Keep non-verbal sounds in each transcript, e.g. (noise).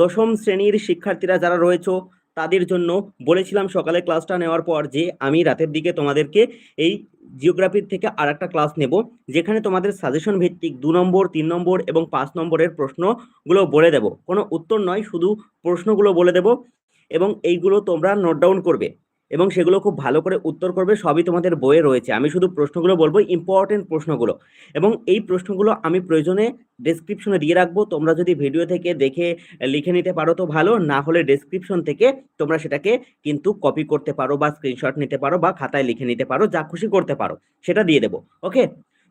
দশম শ্রেণির শিক্ষার্থীরা যারা রয়েছে, তাদের জন্য বলেছিলাম সকালে ক্লাসটা নেওয়ার পর যে আমি রাতের দিকে তোমাদেরকে এই জিওগ্রাফির থেকে আর একটা ক্লাস নেব, যেখানে তোমাদের সাজেশন ভিত্তিক দু নম্বর, তিন নম্বর এবং পাঁচ নম্বরের প্রশ্নগুলো বলে দেব। কোনো উত্তর নয়, শুধু প্রশ্নগুলো বলে দেব এবং এইগুলো তোমরা নোট ডাউন করবে। এবং সেগুলো খুব ভালো করে উত্তর করবে, সবই তোমাদের বইয়ে রয়েছে। আমি শুধু প্রশ্নগুলো বলব ইম্পর্টেন্ট প্রশ্নগুলো। এবং এই প্রশ্নগুলো আমি প্রয়োজনে ডেসক্রিপশনে দিয়ে রাখব। তোমরা যদি ভিডিও থেকে দেখে লিখে নিতে পারো তো ভালো, না হলে ডেসক্রিপশন থেকে তোমরা সেটাকে কিন্তু কপি করতে পারো বা স্ক্রিনশট নিতে পারো বা খাতায় লিখে নিতে পারো, যা খুশি করতে পারো, সেটা দিয়ে দেবো ওকে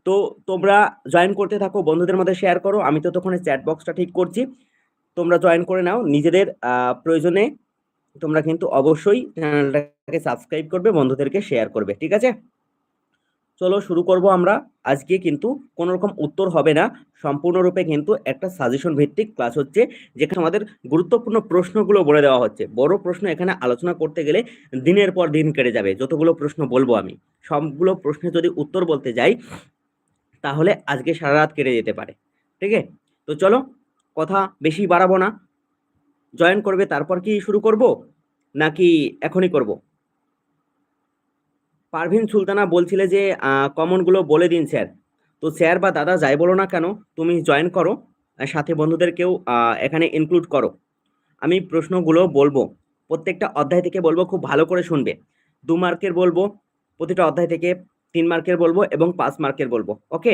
তো তোমরা জয়েন করতে থাকো, বন্ধুদের মধ্যে শেয়ার করো, আমি তো তখন চ্যাট বক্সটা ঠিক করছি। তোমরা জয়েন করে নাও, নিজেদের প্রয়োজনে তোমরা কিন্তু অবশ্যই চ্যানেলটাকে সাবস্ক্রাইব করবে, বন্ধুদেরকে শেয়ার করবে, ঠিক আছে? চলো শুরু করব আমরা। আজকে কিন্তু কোনো রকম উত্তর হবে না। সম্পূর্ণরূপে কিন্তু একটা সাজেশন ভিত্তিক ক্লাস হচ্ছে, যেখানে আমাদের গুরুত্বপূর্ণ প্রশ্নগুলো বলে দেওয়া হচ্ছে। বড় প্রশ্ন এখানে আলোচনা করতে গেলে দিনের পর দিন কেটে যাবে, যতগুলো প্রশ্ন বলব আমি। সবগুলো প্রশ্নে যদি উত্তর বলতে যাই, তাহলে আজকে সারা রাত কেটে যেতে পারে, ঠিক আছে? তো চলো, কথা বেশি বাড়াবো না। জয়েন করবে, তারপর কি শুরু করব? নাকি এখনই করব? পারভিন সুলতানা বলছিলে যে কমনগুলো বলে দিন, স্যার। তো স্যার বা দাদা যাই বলো না কেন, তুমি জয়েন করো সাথে বন্ধুদেরকেও এখানে ইনক্লুড করো। আমি প্রশ্নগুলো বলব। প্রত্যেকটা অধ্যায় থেকে বলব, খুব ভালো করে শুনবে। দু মার্কের বলব, প্রতিটা অধ্যায় থেকে তিন মার্কের বলব এবং পাঁচ মার্কের বলব ওকে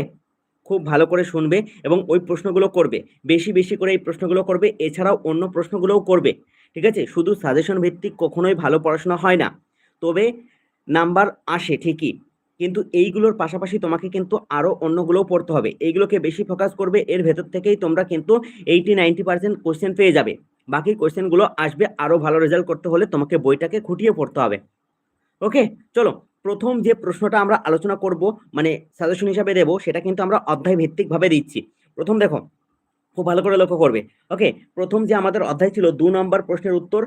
খুব ভালো করে শুনবে এবং ওই প্রশ্নগুলো করবে। বেশি বেশি করে এই প্রশ্নগুলো করবে, এছাড়াও অন্য প্রশ্নগুলোও করবে। ঠিক আছে? শুধু সাজেশন ভিত্তিক কখনোই ভালো পড়াশোনা হয় না। তবে নাম্বার আসে ঠিকই। কিন্তু এইগুলোর পাশাপাশি তোমাকে কিন্তু আরও অন্যগুলোও পড়তে হবে। এইগুলোকে বেশি ফোকাস করবে, এর ভেতর থেকেই তোমরা কিন্তু এইটি নাইনটি পার্সেন্ট কোশ্চেন পেয়ে যাবে। বাকি কোশ্চেনগুলো আসবে আরও ভালো রেজাল্ট করতে হলে তোমাকে বইটাকে খুঁটিয়ে পড়তে হবে। ওকে চলো। প্রথম যে প্রশ্নটা আমরা আলোচনা করব মানে সাজেশন হিসাবে দেব, সেটা কিন্তু আমরা অধ্যায় ভিত্তিক ভাবে দিচ্ছি। প্রথম দেখো, খুব ভালো করে লক্ষ্য করবে। ওকে প্রথম যে আমাদের অধ্যায় ছিল দু নম্বর প্রশ্নের উত্তর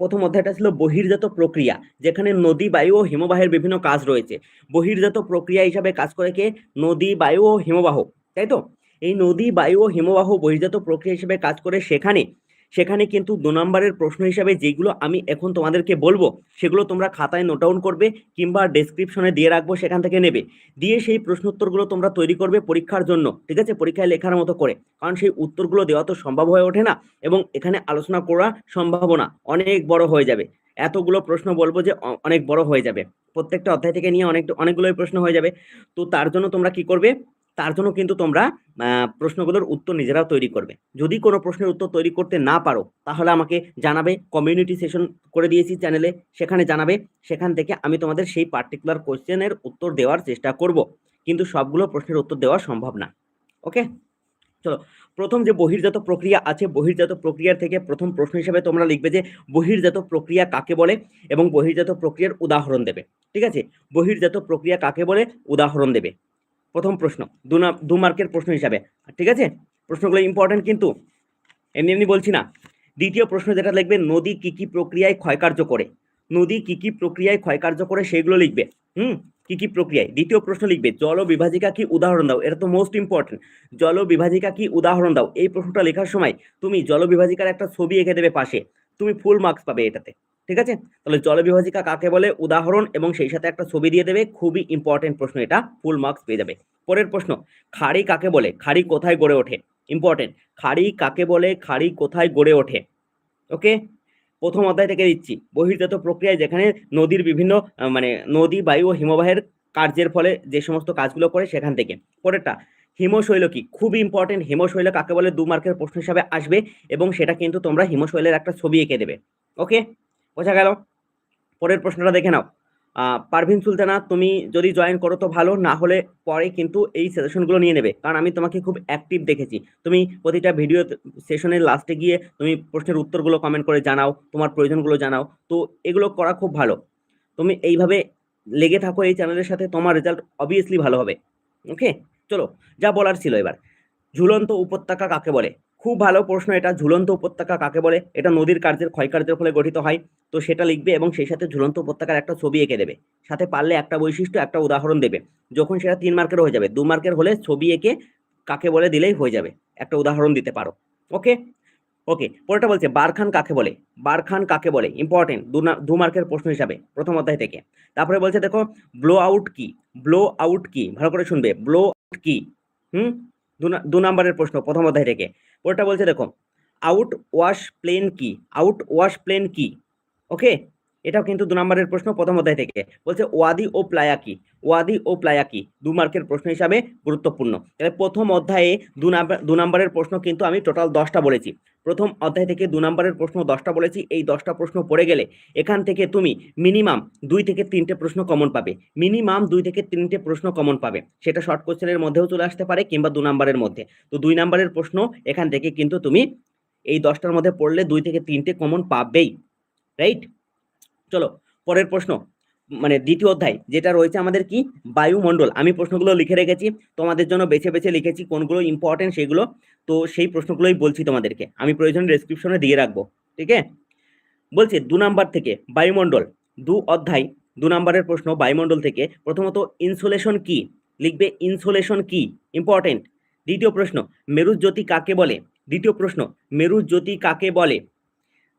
প্রথম অধ্যায়টা ছিল বহির্জাত প্রক্রিয়া, যেখানে নদী, বায়ু ও হিমবাহের বিভিন্ন কাজ রয়েছে। বহির্জাত প্রক্রিয়া হিসাবে কাজ করে কে? নদী, বায়ু ও হিমবাহ, তাই তো? এই নদী, বায়ু ও হিমবাহ বহির্জাত প্রক্রিয়া হিসেবে কাজ করে সেখানে সেখানে কিন্তু দু নম্বরের প্রশ্ন হিসাবে যেগুলো আমি এখন তোমাদেরকে বলব, সেগুলো তোমরা খাতায় নোট ডাউন করবে কিংবা ডেসক্রিপশনে দিয়ে রাখব, সেখান থেকে নেবে। দিয়ে সেই প্রশ্নোত্তরগুলো তোমরা তৈরি করবে পরীক্ষার জন্য, ঠিক আছে? পরীক্ষায় লেখার মতো করে। কারণ সেই উত্তরগুলো দেওয়া তো সম্ভব হয়ে ওঠে না এবং এখানে আলোচনা করা সম্ভাবনা অনেক বড় হয়ে যাবে। এতগুলো প্রশ্ন বলব যে অনেক বড় হয়ে যাবে। প্রত্যেকটা অধ্যায় থেকে নিয়ে অনেক, অনেকগুলোই প্রশ্ন হয়ে যাবে। তো তার জন্য তোমরা কি করবে? তার জন্য কিন্তু তোমরা প্রশ্নগুলোর উত্তর নিজেরাও তৈরি করবে। যদি কোনো প্রশ্নের উত্তর তৈরি করতে না পারো, তাহলে আমাকে জানাবে কমিউনিটি সেশন করে দিয়েছি চ্যানেলে সেখানে জানাবে, সেখান থেকে আমি তোমাদের সেই পার্টিকুলার কোশ্চেনের উত্তর দেওয়ার চেষ্টা করব। কিন্তু সবগুলো প্রশ্নের উত্তর দেওয়া সম্ভব না। ওকে? চলো, প্রথম যে বহির্জাত প্রক্রিয়া আছে, বহির্জাত প্রক্রিয়ার থেকে প্রথম প্রশ্ন হিসেবে তোমরা লিখবে যে, বহির্জাত প্রক্রিয়া কাকে বলে এবং বহির্জাত প্রক্রিয়ার উদাহরণ দেবে। ঠিক আছে? বহির্জাত প্রক্রিয়া কাকে বলে? উদাহরণ দেবে। প্রথম প্রশ্ন। দু মার্কের প্রশ্ন হিসাবে। ঠিক আছে? প্রশ্নগুলো ইম্পর্টেন্ট কিন্তু। এমনি এমনি বলছি না। দ্বিতীয় প্রশ্ন যেটা লিখবে, নদী কি কি প্রক্রিয়ায় ক্ষয়কার্য করে? নদী কি কি প্রক্রিয়ায় ক্ষয়কার্য করে সেগুলো লিখবে। হুম? কি কি প্রক্রিয়ায়? দ্বিতীয় প্রশ্ন লিখবে, জল বিভাজিকা কি উদাহরণ দাও? এটা তো মোস্ট ইম্পর্টেন্ট জল বিভাজিকা কি উদাহরণ দাও? এই প্রশ্নটা লেখার সময় তুমি জল বিভাজিকার একটা ছবি এঁকে দেবে পাশে। তুমি ফুল মার্কস পাবে এটাতে। ঠিক আছে? তাহলে জলবিভাজিকা কাকে বলে? উদাহরণ এবং সেই সাথে একটা ছবি দিয়ে দেবে। খুবই ইম্পর্টেন্ট প্রশ্ন এটা। ফুল মার্কস পেয়ে যাবে। পরের প্রশ্ন, খাড়ি কাকে বলে? খাড়ি কোথায় গড়ে ওঠে? ইম্পর্টেন্ট খাড়ি কাকে বলে? খাড়ি কোথায় গড়ে ওঠে? ওকে প্রথম অধ্যায় থেকে দিচ্ছি। বহির্জাত প্রক্রিয়ায় যেখানে নদীর বিভিন্ন মানে নদী, বায়ু ও হিমবাহের কার্যের ফলে যে সমস্ত কাজগুলো করে সেখান থেকে। পরেরটা, হিমশৈল কি? খুবই ইম্পর্টেন্ট হিমশৈল কাকে বলে? দু মার্কের প্রশ্ন হিসাবে আসবে এবং সেটা কিন্তু তোমরা হিমশৈলের একটা ছবি এঁকে দেবে। ওকে বোঝা গেল? পরের প্রশ্নটা দেখে নাও। পারভিন সুলতানা তুমি যদি জয়েন করো তো ভালো, না হলে পরে কিন্তু এই সেশনগুলো নিয়ে নেবে। কারণ আমি তোমাকে খুব অ্যাক্টিভ দেখেছি। তুমি প্রতিটা ভিডিও সেশনের লাস্টে গিয়ে তুমি প্রশ্নের উত্তরগুলো কমেন্ট করে জানাও, তোমার প্রয়োজনগুলো জানাও। তো এগুলো করা খুব ভালো। তুমি এইভাবে লেগে থাকো এই চ্যানেলের সাথে, তোমার রেজাল্ট অবভিয়াসলি ভালো হবে। ওকে চলো, যা বলার ছিল এবার। ঝুলন্ত উপত্যকা কাকে বলে? খুব ভালো প্রশ্ন, এটা ঝুলন্ত উপত্যকা কাকে বলে? এটা নদীর কার্যের ক্ষয়কার্যের ফলে গঠিত হয়। তো সেটা লিখবে এবং সেই সাথে ঝুলন্ত উপত্যকার একটা ছবি এঁকে দেবে। সাথে পারলে একটা বৈশিষ্ট্য, একটা উদাহরণ দেবে। যখন সেটা তিন মার্কের হয়ে যাবে, দু মার্কের হলে ছবি এঁকে কাকে বলে দিলেই হয়ে যাবে। একটা উদাহরণ দিতে পারো। ওকে? ওকে, পরেরটা বলছে, বারখান কাকে বলে? বারখান কাকে বলে? ইম্পর্টেন্ট দু না- দু মার্কের প্রশ্ন হিসাবে, প্রথম অধ্যায় থেকে। তারপরে বলছে, দেখো ব্লো আউট কি? ব্লো আউট কি? ভালো করে শুনবে ব্লো আউট কি? হুম? দু নম্বরের প্রশ্ন, প্রথম অধ্যায় থেকে। পরেরটা বলছে দেখো আউট ওয়াশ প্লেন কি? আউট ওয়াশ প্লেন কি? ওকে এটাও কিন্তু দু নম্বরের প্রশ্ন প্রথম অধ্যায় থেকে। বলছে ওয়াদি ও প্লায়া কি? ওয়াদি ও প্লায়াকি, দু মার্কের প্রশ্ন হিসাবে গুরুত্বপূর্ণ। তাহলে প্রথম অধ্যায়ে দু দু নম্বরের প্রশ্ন কিন্তু আমি টোটাল দশটা বলেছি। প্রথম অধ্যায় থেকে দু নম্বরের প্রশ্ন দশটা বলেছি, এই দশটা প্রশ্ন পড়ে গেলে এখান থেকে তুমি মিনিমাম দুই থেকে তিনটে প্রশ্ন কমন পাবে। মিনিমাম দুই থেকে তিনটে প্রশ্ন কমন পাবে। সেটা শর্ট কোশ্চেনের মধ্যেও চলে আসতে পারে কিংবা দু নম্বরের মধ্যে। তো দুই নম্বরের প্রশ্ন এখান থেকে কিন্তু তুমি এই দশটার মধ্যে পড়লে দুই থেকে তিনটে কমন পাবেই। রাইট চলো, পরের প্রশ্ন। মানে দ্বিতীয় অধ্যায়, যেটা রয়েছে আমাদের কি? বায়ুমণ্ডল। আমি প্রশ্নগুলো লিখে রেখেছি, তোমাদের জন্য বেছে বেছে লিখেছি কোনগুলো ইম্পর্টেন্ট সেগুলো। তো সেই প্রশ্নগুলোই বলছি তোমাদেরকে। আমি প্রয়োজন ডেসক্রিপশনে দিয়ে রাখব, ঠিক আছে? বলছে, দু নাম্বার থেকে বায়ুমণ্ডল। দু অধ্যায়, দু নম্বরের প্রশ্ন বায়ুমণ্ডল থেকে। প্রথমত ইনসুলেশন কি? লিখবে ইনসুলেশন কি? ইম্পর্টেন্ট দ্বিতীয় প্রশ্ন, মেরুজ্যোতি কাকে বলে? দ্বিতীয় প্রশ্ন, মেরুজ্যোতি কাকে বলে?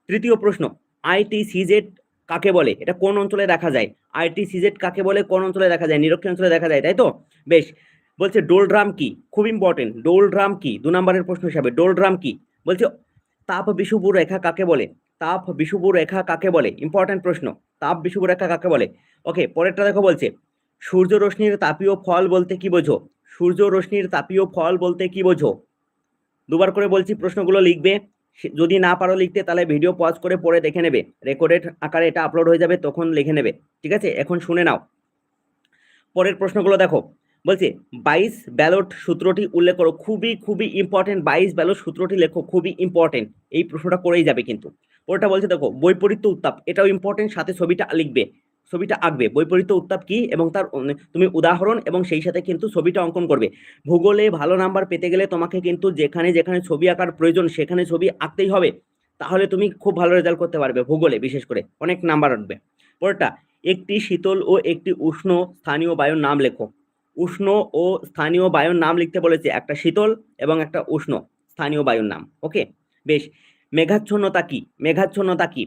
তৃতীয় প্রশ্ন আইটিসিজেড কাকে বলে? এটা কোন অঞ্চলে দেখা যায়? আইটিসিজেড কাকে বলে? কোন অঞ্চলে দেখা যায়? নিরক্ষীয় অঞ্চলে দেখা যায়, তাই তো? বেশ। বলছে ডোল ড্রাম কি? খুব ইম্পর্টেন্ট ডোল ড্রাম কি? দু নম্বরের প্রশ্ন হিসাবে ডোল ড্রাম কি? বলছে তাপ বিষুবু রেখা কাকে বলে? তাপ বিষুবু রেখা কাকে বলে? ইম্পর্টেন্ট প্রশ্ন। তাপ বিষুবু রেখা কাকে বলে? ওকে পরেরটা দেখো বলছে। সূর্য রশ্মির তাপীয় ফল বলতে কি বোঝো? সূর্য রশ্মির তাপীয় ফল বলতে কি বোঝো? দুবার করে বলছি প্রশ্নগুলো লিখবে। যদি না পারো লিখতে, তাহলে ভিডিও পজ করে পরে দেখে নেবে। রেকর্ডেড আকারে এটা আপলোড হয়ে যাবে, তখন লিখে নেবে। ঠিক আছে? এখন শুনে নাও। পরের প্রশ্নগুলো দেখো। বলছে, বাইশ ব্যালট সূত্রটি উল্লেখ করো। খুবই খুবই ইম্পর্টেন্ট বাইশ ব্যালট সূত্রটি লেখো। খুবই ইম্পর্টেন্ট এই প্রশ্নটা করেই যাবে কিন্তু। পরেরটা বলছে, দেখো বৈপরীত্য উত্তাপ। এটাও ইম্পর্টেন্ট সাথে ছবিটা লিখবে। ছবিটা আঁকবে। বৈপরীত্য উত্তাপ কি এবং তার তুমি উদাহরণ এবং সেই সাথে কিন্তু ছবিটা অঙ্কন করবে। ভূগোলে ভালো নাম্বার পেতে গেলে তোমাকে কিন্তু যেখানে যেখানে ছবি আঁকার প্রয়োজন সেখানে ছবি আঁকতেই হবে। তাহলে তুমি খুব ভালো রেজাল্ট করতে পারবে ভূগোলে বিশেষ করে। অনেক নাম্বার আনবে পরেরটা, একটি শীতল ও একটি উষ্ণ স্থানীয় বায়ুর নাম লেখো। উষ্ণ ও স্থানীয় বায়ুর নাম লিখতে বলেছে একটা শীতল এবং একটা উষ্ণ স্থানীয় বায়ুর নাম। ওকে? বেশ। মেঘাচ্ছন্নতা কি? মেঘাচ্ছন্নতা কি?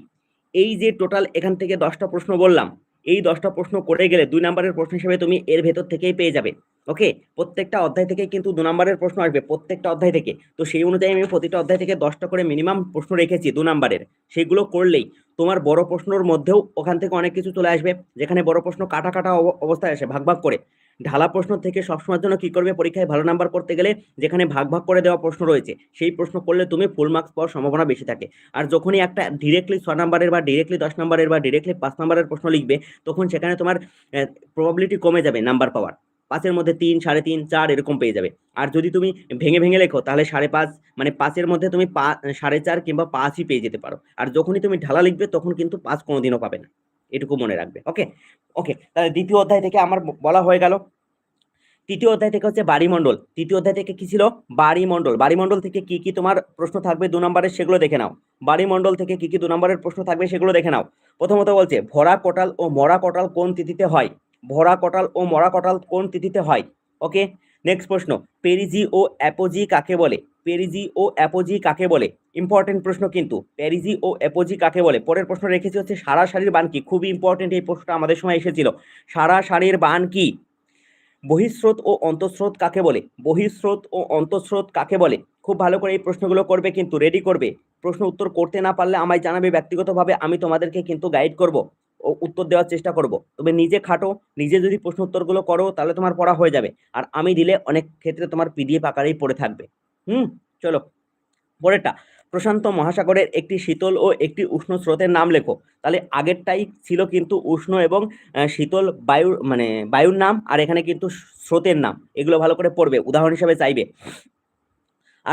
এই যে টোটাল এখান থেকে দশটা প্রশ্ন বললাম এই দশটা প্রশ্ন করে গেলে দুই নম্বরের প্রশ্ন হিসেবে তুমি এর ভেতর থেকেই পেয়ে যাবে ওকে প্রত্যেকটা অধ্যায় থেকে কিন্তু দু নম্বরের প্রশ্ন আসবে, প্রত্যেকটা অধ্যায় থেকে। তো সেই অনুযায়ী আমি প্রতিটা অধ্যায় থেকে দশটা করে মিনিমাম প্রশ্ন রেখেছি দু নম্বরের। সেগুলো করলেই তোমার বড় প্রশ্নর মধ্যেও ওখান থেকে অনেক কিছু চলে আসবে। যেখানে বড় প্রশ্ন কাটা কাটা অব- অবস্থায় আসে, ভাগ ভাগ করে। ঢালা প্রশ্ন থেকে সবসময়ের জন্য কি করবে? পরীক্ষায় ভালো নাম্বার করতে গেলে যেখানে ভাগ ভাগ করে দেওয়া প্রশ্ন রয়েছে, সেই প্রশ্ন করলে তুমি ফুল মার্কস পাওয়ার সম্ভাবনা বেশি থাকে। আর যখনই একটা ডিরেক্টলি ছ নম্বরের বা ডিরেক্টলি দশ নম্বরের বা ডিরেক্টলি পাঁচ নম্বরের প্রশ্ন লিখবে, তখন সেখানে তোমার প্রবাবিলিটি কমে যাবে নাম্বার পাওয়ার। পাঁচের মধ্যে তিন, সাড়ে তিন, চার এরকম পেয়ে যাবে। আর যদি তুমি ভেঙে ভেঙে লেখো, তাহলে সাড়ে পাঁচ মানে পাঁচের মধ্যে তুমি পা, সাড়ে চার কিংবা পাঁচই পেয়ে যেতে পারো। আর যখনই তুমি ঢালা লিখবে, তখন কিন্তু পাঁচ কোনোদিনও পাবে না। এটুকু মনে রাখবে, ওকে? ওকে, তাহলে দ্বিতীয় অধ্যায় থেকে আমার বলা হয়ে গেল। তৃতীয় অধ্যায় থেকে হচ্ছে বাড়িমণ্ডল। তৃতীয় অধ্যায় থেকে কি ছিল? বাড়িমণ্ডল। বাড়িমণ্ডল থেকে কি কি তোমার প্রশ্ন থাকবে দু নম্বরের, সেগুলো দেখে নাও। বাড়িমণ্ডল থেকে কি কি দু নম্বরের প্রশ্ন থাকবে, সেগুলো দেখে নাও। প্রথমত বলছে, ভরা কটাল ও মরা কটাল কোন তিথিতে হয়? ভরা কটাল ও মরা কটাল কোন তিথিতে হয়? ওকে নেক্সট প্রশ্ন। পেরিজি ও অ্যাপোজি কাকে বলে? পেরিজি ও অ্যাপোজি কাকে বলে? ইম্পর্টেন্ট প্রশ্ন কিন্তু। প্যারিজি ও অ্যাপোজি কাকে বলে? পরের প্রশ্ন রেখেছি হচ্ছে সারা সারির বান কি? খুবই ইম্পর্টেন্ট এই প্রশ্নটা আমাদের সময় এসেছিল। সারা সারির বান কি? বহিঃস্রোত ও অন্তঃস্রোত কাকে বলে? বহিঃস্রোত ও অন্তঃস্রোত কাকে বলে? খুব ভালো করে এই প্রশ্নগুলো করবে কিন্তু রেডি করবে। প্রশ্ন উত্তর করতে না পারলে আমায় জানাবে ব্যক্তিগতভাবে, আমি তোমাদেরকে কিন্তু গাইড করব। উত্তর দেওয়ার চেষ্টা করব। তবে নিজে খাটো, নিজে যদি প্রশ্ন উত্তরগুলো করো, তাহলে তোমার পড়া হয়ে যাবে। আর আমি দিলে অনেক ক্ষেত্রে তোমার পিডিএফ আকারেই পড়ে থাকবে। হুম, চলো। পরেরটা, প্রশান্ত মহাসাগরের একটি শীতল ও একটি উষ্ণ স্রোতের নাম লেখো। তাহলে আগেরটাই ছিল কিন্তু উষ্ণ এবং শীতল বায়ুর মানে বায়ুর নাম, আর এখানে কিন্তু স্রোতের নাম। এগুলো ভালো করে পড়বে, উদাহরণ হিসাবে চাইবে।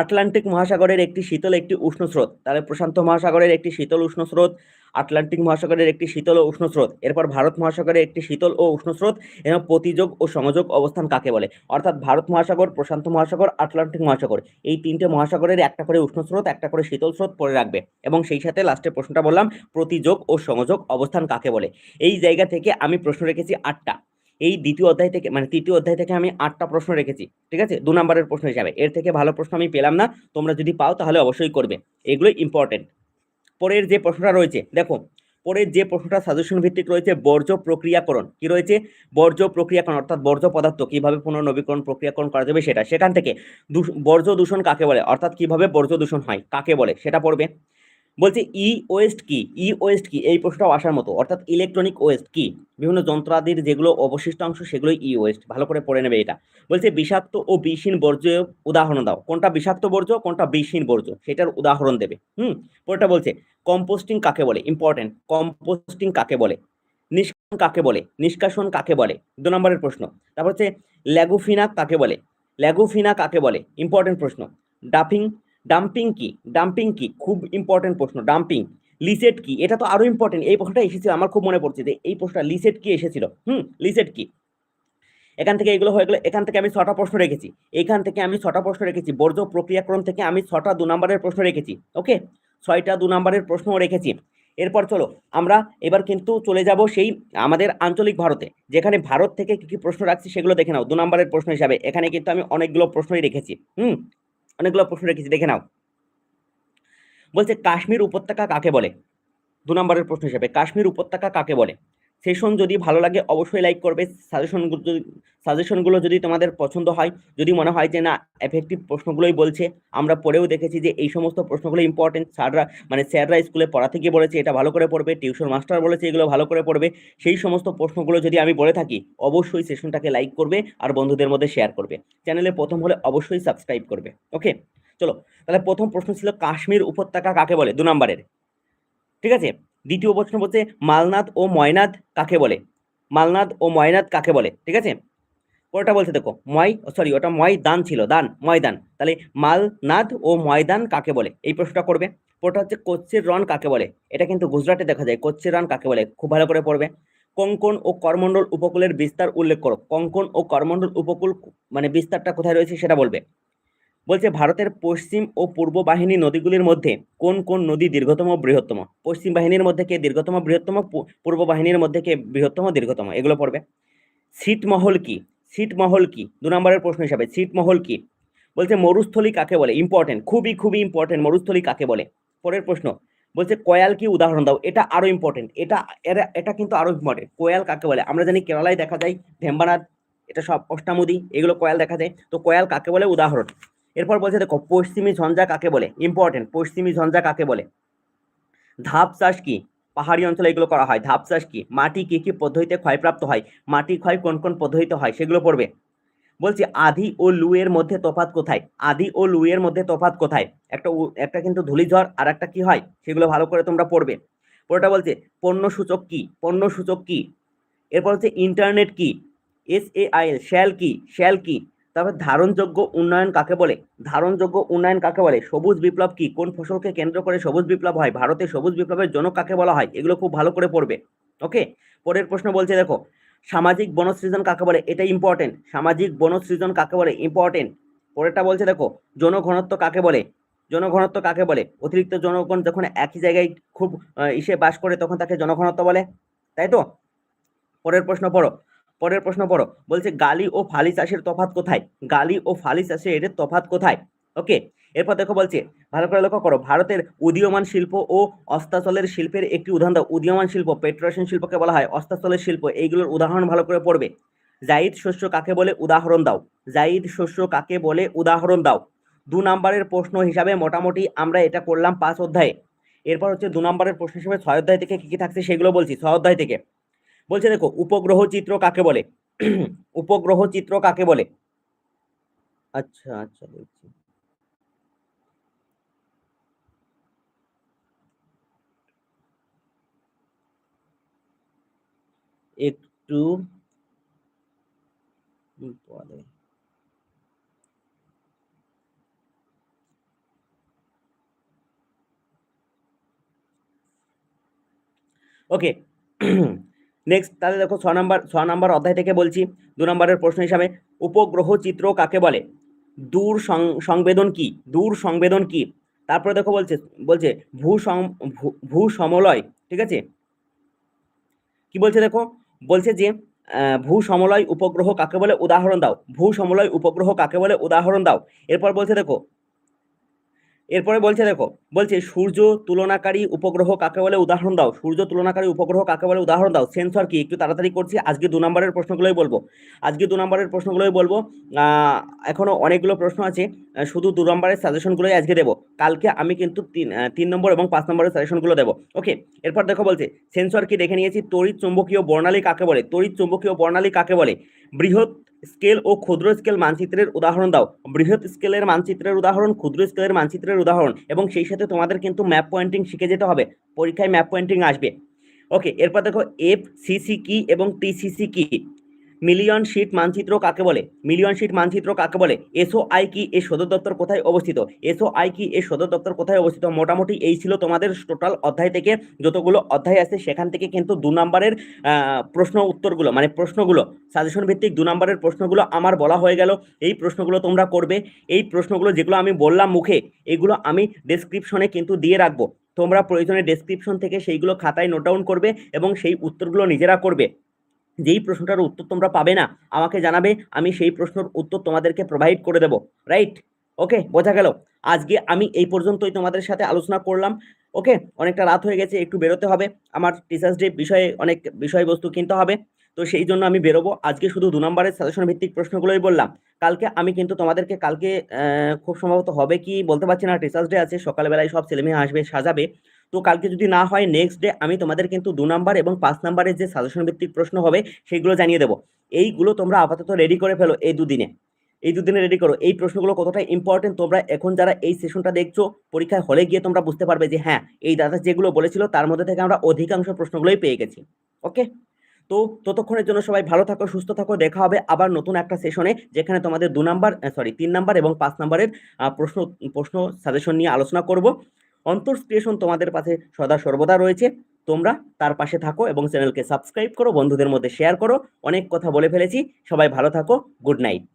আটলান্টিক মহাসাগরের একটি শীতল, একটি উষ্ণ স্রোত। তাহলে প্রশান্ত মহাসাগরের একটি শীতল, উষ্ণ স্রোত, আটলান্টিক মহাসাগরের একটি শীতল ও উষ্ণ স্রোত। এরপর ভারত মহাসাগরের একটি শীতল ও উষ্ণ স্রোত এবং প্রতিযোগ ও সংযোগ অবস্থান কাকে বলে? অর্থাৎ ভারত মহাসাগর, প্রশান্ত মহাসাগর, আটলান্টিক মহাসাগর। এই তিনটে মহাসাগরের একটা করে উষ্ণ স্রোত, একটা করে শীতল স্রোত পড়ে রাখবে। এবং সেই সাথে লাস্টে প্রশ্নটা বললাম, প্রতিযোগ ও সংযোগ অবস্থান কাকে বলে? এই জায়গা থেকে আমি প্রশ্ন রেখেছি আটটা। এই দ্বিতীয় অধ্যায় থেকে মানে তৃতীয় অধ্যায় থেকে আমি আটটা প্রশ্ন রেখেছি, ঠিক আছে? দু নম্বরের প্রশ্ন হিসাবে। এর থেকে ভালো প্রশ্ন আমি পেলাম না, তোমরা যদি পাও তাহলে অবশ্যই করবে। এগুলো ইম্পর্টেন্ট পরের যে প্রশ্নটা রয়েছে, দেখো, পরের যে প্রশ্নটা সাজেশন ভিত্তিক রয়েছে, বর্জ্য প্রক্রিয়াকরণ। কি রয়েছে? বর্জ্য প্রক্রিয়াকরণ, অর্থাৎ বর্জ্য পদার্থ, কীভাবে পুনর্নবীকরণ, প্রক্রিয়াকরণ করা যাবে সেটা। সেখান থেকে বর্জ্য দূষণ কাকে বলে? অর্থাৎ কীভাবে বর্জ্য দূষণ হয়, কাকে বলে? সেটা পড়বে। বলছে ই ওয়েস্ট কি? ই ওয়েস্ট কি? এই প্রশ্নটাও আসার মতো। অর্থাৎ ইলেকট্রনিক ওয়েস্ট কি? বিভিন্ন যন্ত্রাদির যেগুলো অবশিষ্ট অংশ সেগুলোই ই ওয়েস্ট ভালো করে পড়ে নেবে এটা। বলছে বিষাক্ত ও বিষহীন বর্জ্য উদাহরণ দাও। কোনটা বিষাক্ত বর্জ্য, কোনটা বিষহীন বর্জ্য? সেটার উদাহরণ দেবে। হুম? পরেরটা বলছে কম্পোস্টিং কাকে বলে? ইম্পর্টেন্ট কম্পোস্টিং কাকে বলে? নিষ্কাশন কাকে বলে? নিষ্কাশন কাকে বলে? দু নম্বরের প্রশ্ন। তারপর হচ্ছে ল্যাগুফিনা কাকে বলে? ল্যাগুফিনা কাকে বলে? ইম্পর্টেন্ট প্রশ্ন। ডাফিং ডাম্পিং কি? ডাম্পিং কি? খুব ইম্পর্টেন্ট প্রশ্ন। ডাম্পিং লিসেট কি? এটা তো আরও ইম্পর্টেন্ট এই প্রশ্নটা এসেছিল, আমার খুব মনে পড়ছে যে এই প্রশ্নটা লিসেট কি এসেছিল? হুম লিসেট কি? এখান থেকে এগুলো হয়ে গেলো, এখান থেকে আমি ছটা প্রশ্ন রেখেছি। এখান থেকে আমি ছটা প্রশ্ন রেখেছি। বর্জ্য প্রক্রিয়াকরণ থেকে আমি ছটা দু নম্বরের প্রশ্ন রেখেছি ওকে ছয়টা দু নম্বরের প্রশ্ন রেখেছি। এরপর চলো, আমরা এবার কিন্তু চলে যাব সেই আমাদের আঞ্চলিক ভারতে, যেখানে ভারত থেকে কি কি প্রশ্ন রাখছি সেগুলো দেখে নাও, দু নম্বরের প্রশ্ন হিসাবে। এখানে কিন্তু আমি অনেকগুলো প্রশ্নই রেখেছি, হুম? অনেকগুলো প্রশ্ন রেখেছি, দেখে নাও। বলছে, কাশ্মীর উপত্যকা কাকে বলে? দু নম্বরের প্রশ্ন হিসাবে, কাশ্মীর উপত্যকা কাকে বলে? সেশন যদি ভালো লাগে, অবশ্যই লাইক করবে। সাজেশনগুলো সাজেশনগুলো যদি তোমাদের পছন্দ হয়, যদি মনে হয় যে না এফেক্টিভ প্রশ্নগুলোই বলছে, আমরা পড়েও দেখেছি যে এই সমস্ত প্রশ্নগুলো ইম্পর্টেন্ট স্যাররা মানে স্যাররা স্কুলে পড়াতে গিয়ে বলেছে, এটা ভালো করে পড়বে। টিউশন মাস্টার বলেছে, এগুলো ভালো করে পড়বে। সেই সমস্ত প্রশ্নগুলো যদি আমি বলে থাকি, অবশ্যই সেশনটাকে লাইক করবে আর বন্ধুদের মধ্যে শেয়ার করবে। চ্যানেলে প্রথম হলে অবশ্যই সাবস্ক্রাইব করবে। ওকে চলো, তাহলে প্রথম প্রশ্ন ছিল, কাশ্মীর উপত্যকা কাকে বলে? দু নম্বরের। ঠিক আছে? দ্বিতীয় প্রশ্ন বলছে মালনাথ ও ময়নাথ কাকে বলে? মালনাদ ও ময়নাথ কাকে বলে? ঠিক আছে? পরেরটা বলছে দেখো, ময় সরি ওটা ময়দান ছিল, দান, ময়দান। তাহলে মালনাদ ও ময়দান কাকে বলে? এই প্রশ্নটা করবে। পরটা হচ্ছে কোচ্চের রন কাকে বলে? এটা কিন্তু গুজরাটে দেখা যায় কোচ্চের রন কাকে বলে? খুব ভালো করে পড়বে। কঙ্কন ও করমণ্ডল উপকূলের বিস্তার উল্লেখ করো। কঙ্কন ও করমণ্ডল উপকূল মানে বিস্তারটা কোথায় রয়েছে সেটা বলবে। বলছে, ভারতের পশ্চিম ও পূর্ব বাহিনী নদীগুলির মধ্যে কোন কোন নদী দীর্ঘতম বৃহত্তম? পশ্চিম বাহিনীর মধ্যে কে দীর্ঘতম বৃহত্তম? পূর্ব বাহিনীর মধ্যে কে বৃহত্তম, দীর্ঘতম? এগুলো পড়বে। ছিটমহল কি? ছিটমহল কি? দু নম্বরের প্রশ্ন হিসাবে, ছিটমহল কি? বলছে, মরুস্থলী কাকে বলে? ইম্পর্টেন্ট খুবই খুবই ইম্পর্টেন্ট মরুস্থলী কাকে বলে? পরের প্রশ্ন, বলছে, কয়াল কি উদাহরণ দাও? এটা আরও ইম্পর্টেন্ট এটা এটা কিন্তু আরও ইম্পর্টেন্ট কোয়াল কাকে বলে? আমরা জানি কেরালায় দেখা যায়, ভেম্বানাথ, এটা সব অষ্টামুদি, এগুলো কয়াল দেখা যায়, তো কয়াল কাকে বলে? উদাহরণ। এরপর বলছে, দেখো, পশ্চিমী ঝঞ্ঝা কাকে বলে? ইম্পর্টেন্ট পশ্চিমী ঝঞ্ঝা কাকে বলে? ধাপ চাষ কি? পাহাড়ি অঞ্চলে এগুলো করা হয়। ধাপ চাষ কি? মাটি কি কি পদ্ধতিতে ক্ষয়প্রাপ্ত হয়? মাটি ক্ষয় কোন কোন পদ্ধতিতে হয়? সেগুলো পড়বে। বলছি আধি ও লুয়ের মধ্যে তফাৎ কোথায়? আধি ও লুয়ের মধ্যে তফাৎ কোথায়? একটা একটা কিন্তু ধূলিঝড়, আর একটা কি হয়? সেগুলো ভালো করে তোমরা পড়বে। পরেরটা বলছে পণ্য সূচক কি? পণ্য সূচক কি? এরপর হচ্ছে ইন্টারনেট কি? S A I L shale কি? শ্যাল কি? তারপর ধারণযোগ্য উন্নয়ন কাকে বলে? ধারণযোগ্য উন্নয়ন কাকে বলে? সবুজ বিপ্লব কি? কোন ফসলকে কেন্দ্র করে সবুজ বিপ্লব হয়? ভারতে সবুজ বিপ্লবের জনক কাকে বলা হয়? এগুলো খুব ভালো করে পড়বে। ওকে? পরের প্রশ্ন বলছে, দেখো, সামাজিক বনসৃজন কাকে বলে? এটা ইম্পর্টেন্ট সামাজিক বনসৃজন কাকে বলে? ইম্পর্টেন্ট পরেরটা বলছে, দেখো, জনঘনত্ব কাকে বলে? জনঘনত্ব কাকে বলে? অতিরিক্ত জনগণ যখন একই জায়গায় খুব ইসে বাস করে, তখন তাকে জনঘনত্ব বলে। তাই তো? পরের প্রশ্ন পড়ো। পরের প্রশ্ন পড়ো। বলছে, গালি ও ফালি চাষের তফাত কোথায়? গালি ও ফালি চাষের তফাত কোথায়? ওকে, এরপর দেখো বলছে, ভালো করে লক্ষ্য করো, ভারতের উদীয়মান শিল্প ও অস্তাচলের শিল্পের একটি উদাহরণ দাও। উদীয়মান শিল্প পেট্রোশন শিল্পকে বলা হয় অস্তাচলের শিল্প, এইগুলোর উদাহরণ ভালো করে পড়বে। জাইদ শস্য কাকে বলে? উদাহরণ দাও। জাইদ শস্য কাকে বলে? উদাহরণ দাও। দু নম্বরের প্রশ্ন হিসাবে মোটামুটি আমরা এটা করলাম পাঁচ অধ্যায়ে। এরপর হচ্ছে দু নম্বরের প্রশ্ন হিসেবে ছয় অধ্যায় থেকে কি কি থাকছে সেগুলো বলছি। ছয় অধ্যায় থেকে। বলছে, দেখো, উপগ্রহ চিত্র কাকে বলে? (clears throat) উপগ্রহ চিত্র কাকে বলে? আচ্ছা আচ্ছা দেখছি একটু পরে। ওকে। (clears throat) নেক্সট তাহলে দেখো ছ নম্বর ছ নম্বর অধ্যায় থেকে বলছি, দু নম্বরের প্রশ্ন হিসাবে, উপগ্রহ চিত্র কাকে বলে? দূর সংবেদন কি? দূর সংবেদন কি? তারপরে দেখো বলছে বলছে ভূ ভূ- সমলয়, ঠিক আছে? কি বলছে দেখো? বলছে যে ভূ সমলয় উপগ্রহ কাকে বলে? উদাহরণ দাও। ভূ সমলয় উপগ্রহ কাকে বলে? উদাহরণ দাও। এরপর বলছে দেখো এরপরে বলছে দেখো বলছে সূর্য তুলনাকারী উপগ্রহ কাকে বলে? উদাহরণ দাও। সূর্য তুলনাকারী উপগ্রহ কাকে বলে? উদাহরণ দাও। সেন্সর কি? একটু তাড়াতাড়ি করছি। আজকে দু নম্বরের প্রশ্নগুলোই বলব। আজকে দু নম্বরের প্রশ্নগুলোই বলব। আহ, এখনও অনেকগুলো প্রশ্ন আছে। শুধু দু নম্বরের সাজেশনগুলোই আজকে দেবো। কালকে আমি কিন্তু তিন তিন নম্বর এবং পাঁচ নম্বরের সাজেশনগুলো দেবো। ওকে এরপর দেখো বলছে সেন্সর কি দেখে নিয়েছি? তড়িৎ চুম্বকীয় বর্ণালী কাকে বলে? তড়িৎ চুম্বকীয় বর্ণালী কাকে বলে? বৃহৎ স্কেল ও ক্ষুদ্র স্কেল মানচিত্রের উদাহরণ দাও। বৃহৎ স্কেলের মানচিত্রের উদাহরণ, ক্ষুদ্র স্কেলের মানচিত্রের উদাহরণ এবং সেই সাথে তোমাদের কিন্তু ম্যাপ পয়েন্টিং শিখে যেতে হবে। পরীক্ষায় ম্যাপ পয়েন্টিং আসবে। ওকে, এরপর দেখো এফ সিসি কি এবং টিসিসি কি মিলিয়ন শিট মানচিত্র কাকে বলে? মিলিয়ন শিট মানচিত্র কাকে বলে? এসও আই কি এর সদর দপ্তর কোথায় অবস্থিত? এসও আই কি এর সদর দপ্তর কোথায় অবস্থিত? মোটামুটি এই ছিল তোমাদের টোটাল অধ্যায় থেকে যতগুলো অধ্যায় আছে, সেখান থেকে কিন্তু দু নম্বরের প্রশ্ন উত্তরগুলো মানে প্রশ্নগুলো সাজেশন ভিত্তিক দু নম্বরের প্রশ্নগুলো আমার বলা হয়ে গেল। এই প্রশ্নগুলো তোমরা করবে। এই প্রশ্নগুলো যেগুলো আমি বললাম মুখে, এগুলো আমি ডেসক্রিপশনে কিন্তু দিয়ে রাখব। তোমরা প্রয়োজনে ডেসক্রিপশন থেকে সেইগুলো খাতায় নোট ডাউন করবে এবং সেই উত্তরগুলো নিজেরা করবে। যেই প্রশ্নটার উত্তর তোমরা পাবে না, আমাকে জানাবে, আমি সেই প্রশ্নের উত্তর তোমাদেরকে প্রোভাইড করে দেবো রাইট ওকে বোঝা গেল? আজকে আমি এই পর্যন্তই তোমাদের সাথে আলোচনা করলাম ওকে অনেকটা রাত হয়ে গেছে, একটু বেরোতে হবে, আমার টিচার্স ডে বিষয়ে অনেক বিষয়বস্তু কিনতে হবে, তো সেই জন্য আমি বেরোবো, আজকে শুধু দু নম্বরের সাজেশন ভিত্তিক প্রশ্নগুলোই বললাম, কালকে আমি কিন্তু তোমাদেরকে কালকে খুব সম্ভবত হবে কি বলতে পারছি না টিচার্স ডে আছে, সকালবেলায় সব ছেলেমেয়ে আসবে সাজাবে তো কালকে যদি না হয় নেক্সট ডে আমি তোমাদের কিন্তু দু নাম্বার এবং পাঁচ নাম্বারের যে সাজেশন ভিত্তিক প্রশ্ন হবে সেইগুলো জানিয়ে দেবো। এইগুলো তোমরা আপাতত রেডি করে ফেলো এই দুদিনে। এই দুদিনে রেডি করো। এই প্রশ্নগুলো কতটা ইম্পর্টেন্ট তোমরা এখন যারা এই সেশনটা দেখছ, পরীক্ষায় হলে গিয়ে তোমরা বুঝতে পারবে যে হ্যাঁ এই দাদা যেগুলো বলেছিল তার মধ্যে থেকে আমরা অধিকাংশ প্রশ্নগুলোই পেয়ে গেছি। ওকে তো ততক্ষণের জন্য সবাই ভালো থাকো, সুস্থ থাকো। দেখা হবে আবার নতুন একটা সেশনে যেখানে তোমাদের দু নাম্বার সরি তিন নাম্বার এবং পাঁচ নাম্বারের প্রশ্ন প্রশ্ন সাজেশন নিয়ে আলোচনা করব। অন্তর ক্রিয়েশন তোমাদের পাশে সদা সর্বদা রয়েছে। তোমরা তার পাশে থাকো এবং চ্যানেলকে সাবস্ক্রাইব করো, বন্ধুদের মধ্যে শেয়ার করো। অনেক কথা বলে ফেলেছি। সবাই ভালো থাকো। Good night